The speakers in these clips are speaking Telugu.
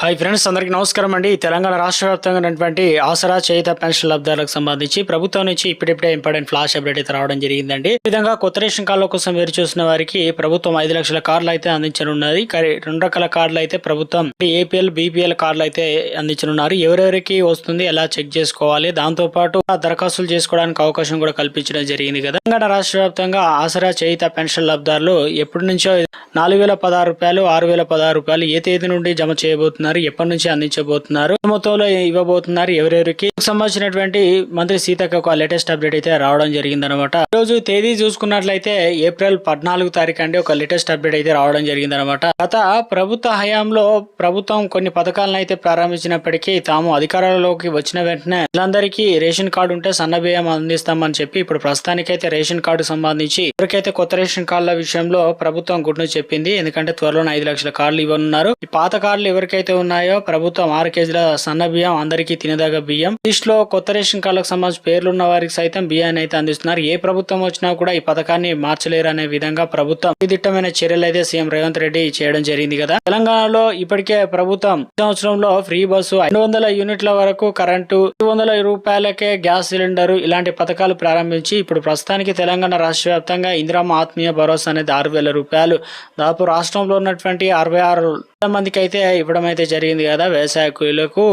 హాయ్ ఫ్రెండ్స్ అందరికీ నమస్కారం అండి. తెలంగాణ రాష్ట్ర వ్యాప్తంగా ఉన్నటువంటి ఆసరా చేయిత పెన్షన్ లబ్ధాలకు సంబంధించి ప్రభుత్వం నుంచి ఇప్పుడిప్పుడే ఇంపార్టెంట్ ఫ్లాష్ అప్డేట్ అయితే రావడం జరిగిందండి. ఈ విధంగా కొత్త రేషన్ కార్డుల కోసం వేరు చూసిన వారికి ప్రభుత్వం ఐదు లక్షల కార్డులు అయితే అందించనున్నది. రెండు రకాల కార్డులు అయితే ప్రభుత్వం ఏపీఎల్ బీపీఎల్ కార్డులు అయితే అందించనున్నారు. ఎవరెవరికి వస్తుంది ఎలా చెక్ చేసుకోవాలి దాంతో పాటు దరఖాస్తులు చేసుకోవడానికి అవకాశం కూడా కల్పించడం జరిగింది కదా. తెలంగాణ రాష్ట్ర వ్యాప్తంగా ఆసరా చేయిత పెన్షన్ లబ్ధారులు ఎప్పటి నుంచో నాలుగు వేల పదహారు రూపాయలు ఆరు వేల పదహారు రూపాయలు ఏ తేదీ నుండి జమ చేయబోతున్నారు ఎప్పటి నుంచి అందించబోతున్నారు మొత్తంలో ఇవ్వబోతున్నారు ఎవరెవరికి సంబంధించినటువంటి మంత్రి సీతక్క ఒక లేటెస్ట్ అప్డేట్ అయితే రావడం జరిగింది అనమాట రోజు తేదీ చూసుకున్నట్లయితే ఏప్రిల్ పద్నాలుగు తారీఖు అండి ఒక లేటెస్ట్ అప్డేట్ అయితే రావడం జరిగింది అనమాట గత ప్రభుత్వ హయాంలో ప్రభుత్వం కొన్ని పథకాలను అయితే ప్రారంభించినప్పటికీ తాము అధికారంలోకి వచ్చిన వెంటనే వీళ్ళందరికీ రేషన్ కార్డు ఉంటే సన్నబియ్యం అందిస్తామని చెప్పి ఇప్పుడు ప్రస్తుతానికైతే రేషన్ కార్డు సంబంధించి ఎవరికైతే కొత్త రేషన్ కార్డుల విషయంలో ప్రభుత్వం గుడ్ను చెప్పింది. ఎందుకంటే త్వరలోనే ఐదు లక్షల కార్డులు ఇవ్వనున్నారు. ఈ పాత కార్డులు ఎవరికైతే ఉన్నాయో ప్రభుత్వం ఆరు కేజీల సన్న బియ్యం అందరికీ తినదగ బియ్యం. లిస్టులో కొత్త రేషన్ కార్డులకు సంబంధించి పేర్లు ఉన్న వారికి సైతం బియ్యాన్ని అయితే అందిస్తున్నారు. ఏ ప్రభుత్వం వచ్చినా కూడా ఈ పథకాన్ని మార్చలేరు అనే విధంగా ప్రభుత్వం దిట్టమైన చర్యలు అయితే సీఎం రేవంత్ రెడ్డి చేయడం జరిగింది కదా. తెలంగాణలో ఇప్పటికే ప్రభుత్వం సంవత్సరంలో ఫ్రీ బస్సు ఐదు వందల యూనిట్ల వరకు కరెంటు ఐదు వందల రూపాయలకే గ్యాస్ సిలిండర్ ఇలాంటి పథకాలు ప్రారంభించి ఇప్పుడు ప్రస్తుతానికి తెలంగాణ రాష్ట్ర వ్యాప్తంగా ఇందిరామ ఆత్మీయ భరోసా అనేది ఆరు వేల రూపాయలు. దాదాపు రాష్ట్రంలో ఉన్నటువంటి అరవై ఆరు మందికి అయితే ఇవ్వడం అయితే జరిగింది కదా వ్యవసాయ కూలీలకు.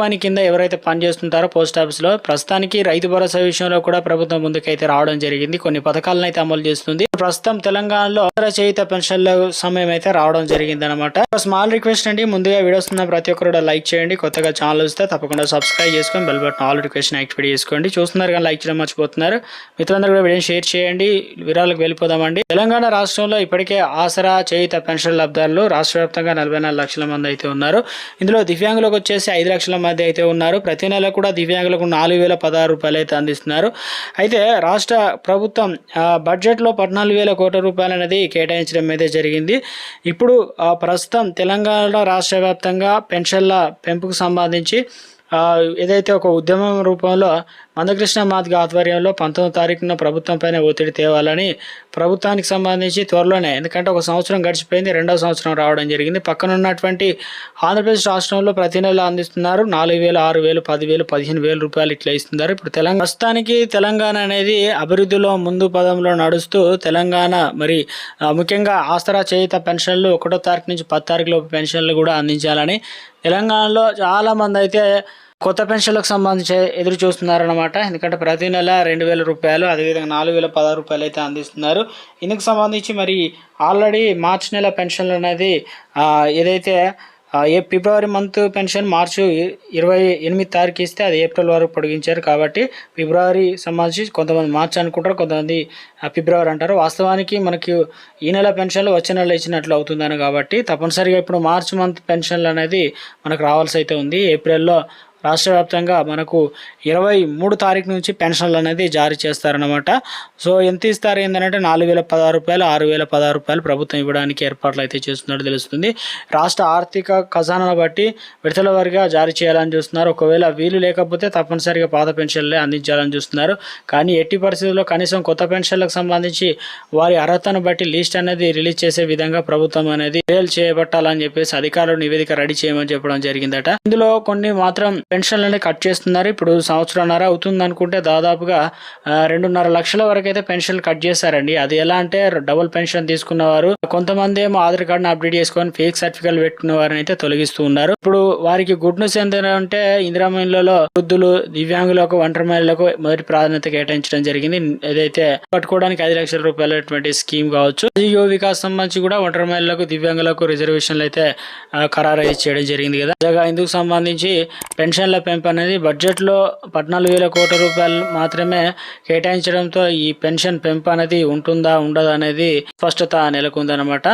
పని కింద ఎవరైతే పనిచేస్తుంటారో పోస్ట్ ఆఫీస్లో ప్రస్తుతానికి రైతు భరోసా విషయంలో కూడా ప్రభుత్వం ముందుకైతే రావడం జరిగింది. కొన్ని పథకాలను అయితే అమలు చేస్తుంది. ప్రస్తుతం తెలంగాణలో రచయిత పెన్షన్ల సమయం అయితే రావడం జరిగింది అనమాట స్మాల్ రిక్వెస్ట్ అండి. ముందుగా వీడియోస్ ఉన్న ప్రతి ఒక్కరు కూడా లైక్ చేయండి. కొత్తగా ఛానల్ వస్తే తప్పకుండా సబ్స్క్రైబ్ చేసుకొని bell button all request activate చేసుకోండి. చూస్తున్నారు కానీ లైక్ చేయడం మర్చిపోతున్నారు. మిత్రులందరూ కూడా వీడియో షేర్ చేయండి. వివరాలకు వెళ్ళిపోదామండి. తెలంగాణ రాష్ట్రంలో ఇప్పటికే ఆసరా చేయిత పెన్షన్ లబ్ధారులు రాష్ట్ర వ్యాప్తంగా నలభై నాలుగు లక్షల మంది అయితే ఉన్నారు. ఇందులో దివ్యాంగులకు వచ్చేసి ఐదు లక్షల మంది అయితే ఉన్నారు. ప్రతి నెల కూడా దివ్యాంగులకు నాలుగు వేల పదహారు రూపాయలు అయితే అందిస్తున్నారు. అయితే రాష్ట్ర ప్రభుత్వం బడ్జెట్లో పద్నాలుగు వేల కోట్ల రూపాయలు అనేది కేటాయించడం అయితే జరిగింది. ఇప్పుడు ప్రస్తుతం తెలంగాణ రాష్ట్ర వ్యాప్తంగా పెన్షన్ల పెంపుకు సంబంధించి ఏదైతే ఒక ఉద్యమం రూపంలో మందకృష్ణ మాదిగ ఆధ్వర్యంలో పంతొమ్మిది తారీఖున ప్రభుత్వం పైన ఒత్తిడి తేవాలని ప్రభుత్వానికి సంబంధించి త్వరలోనే ఎందుకంటే ఒక సంవత్సరం గడిచిపోయింది రెండవ సంవత్సరం రావడం జరిగింది. పక్కన ఉన్నటువంటి ఆంధ్రప్రదేశ్ రాష్ట్రంలో ప్రతి నెల అందిస్తున్నారు. నాలుగు వేలు ఆరు వేలు పదివేలు పదిహేను వేలు రూపాయలు ఇట్లా ఇస్తున్నారు. ఇప్పుడు తెలంగాణ ప్రస్తుతానికి తెలంగాణ అనేది అభివృద్ధిలో ముందు పదంలో నడుస్తూ తెలంగాణ మరి ముఖ్యంగా ఆసరా చేయుత పెన్షన్లు ఒకటో తారీఖు నుంచి పది తారీఖు లోపు పెన్షన్లు కూడా అందించాలని తెలంగాణలో చాలామంది అయితే కొత్త పెన్షన్లకు సంబంధించి ఎదురు చూస్తున్నారనమాట ఎందుకంటే ప్రతి నెల రెండు వేల రూపాయలు అదేవిధంగా నాలుగు వేల పదహారు రూపాయలు అయితే అందిస్తున్నారు. ఇందుకు సంబంధించి మరి ఆల్రెడీ మార్చి నెల పెన్షన్లు అనేది ఏదైతే ఏ ఫిబ్రవరి మంత్ పెన్షన్ మార్చి ఇరవై ఎనిమిది తారీఖు ఇస్తే అది ఏప్రిల్ వరకు పొడిగించారు. కాబట్టి ఫిబ్రవరి సంబంధించి కొంతమంది మార్చి అనుకుంటారు కొంతమంది ఫిబ్రవరి అంటారు. వాస్తవానికి మనకి ఈ నెల పెన్షన్లు వచ్చే నెల ఇచ్చినట్లు అవుతుందని కాబట్టి తప్పనిసరిగా ఇప్పుడు మార్చి మంత్ పెన్షన్లు అనేది మనకు రావాల్సి అయితే ఉంది. ఏప్రిల్లో రాష్ట్ర వ్యాప్తంగా మనకు ఇరవై మూడు తారీఖు నుంచి పెన్షన్లు అనేది జారీ చేస్తారనమాట సో ఎంత ఇస్తారు ఏంటంటే నాలుగు వేల పదహారు రూపాయలు ఆరు వేల పదహారు రూపాయలు ప్రభుత్వం ఇవ్వడానికి ఏర్పాట్లు అయితే చేస్తున్నట్టు తెలుస్తుంది. రాష్ట్ర ఆర్థిక ఖజానాను బట్టి విడతల వారిగా జారీ చేయాలని చూస్తున్నారు. ఒకవేళ వీలు లేకపోతే తప్పనిసరిగా పాత పెన్షన్లే అందించాలని చూస్తున్నారు. కానీ ఎట్టి పరిస్థితుల్లో కనీసం కొత్త పెన్షన్లకు సంబంధించి వారి అర్హతను బట్టి లిస్ట్ అనేది రిలీజ్ చేసే విధంగా ప్రభుత్వం అనేది చర్యలు చేపట్టాలని చెప్పేసి అధికారులు నివేదిక రెడీ చేయమని చెప్పడం జరిగిందట. ఇందులో కొన్ని మాత్రం పెన్షన్లని కట్ చేస్తున్నారు. ఇప్పుడు సంవత్సరంన్నర అవుతుంది అనుకుంటే దాదాపుగా రెండున్నర లక్షల వరకు అయితే పెన్షన్లు కట్ చేశారండి. అది ఎలా అంటే డబుల్ పెన్షన్ తీసుకున్నవారు కొంతమంది ఏమో ఆధార్ కార్డును అప్డేట్ చేసుకొని ఫేక్ సర్టిఫికేట్ పెట్టుకున్న వారిని అయితే తొలగిస్తూ ఉన్నారు. ఇప్పుడు వారికి గుడ్ న్యూస్ ఏంటంటే ఇందిరా వృద్ధులు దివ్యాంగులకు ఒంటరి మహిళలకు మొదటి ప్రాధాన్యత కేటాయించడం జరిగింది. ఏదైతే కట్టుకోవడానికి ఐదు లక్షల రూపాయలటువంటి స్కీమ్ కావచ్చు ఈ యువ వికాస్ సంబంధించి కూడా ఒంటరి మహిళలకు దివ్యాంగులకు రిజర్వేషన్లు అయితే ఖరారు చేయడం జరిగింది కదా. ఇందుకు సంబంధించి పెన్షన్ పెన్షన్ల పెంపు అనేది బడ్జెట్లో పద్నాలుగు వేల కోట్ల రూపాయలు మాత్రమే కేటాయించడంతో ఈ పెన్షన్ పెంపు అనేది ఉంటుందా ఉండదా అనేది స్పష్టత నెలకొందనమాట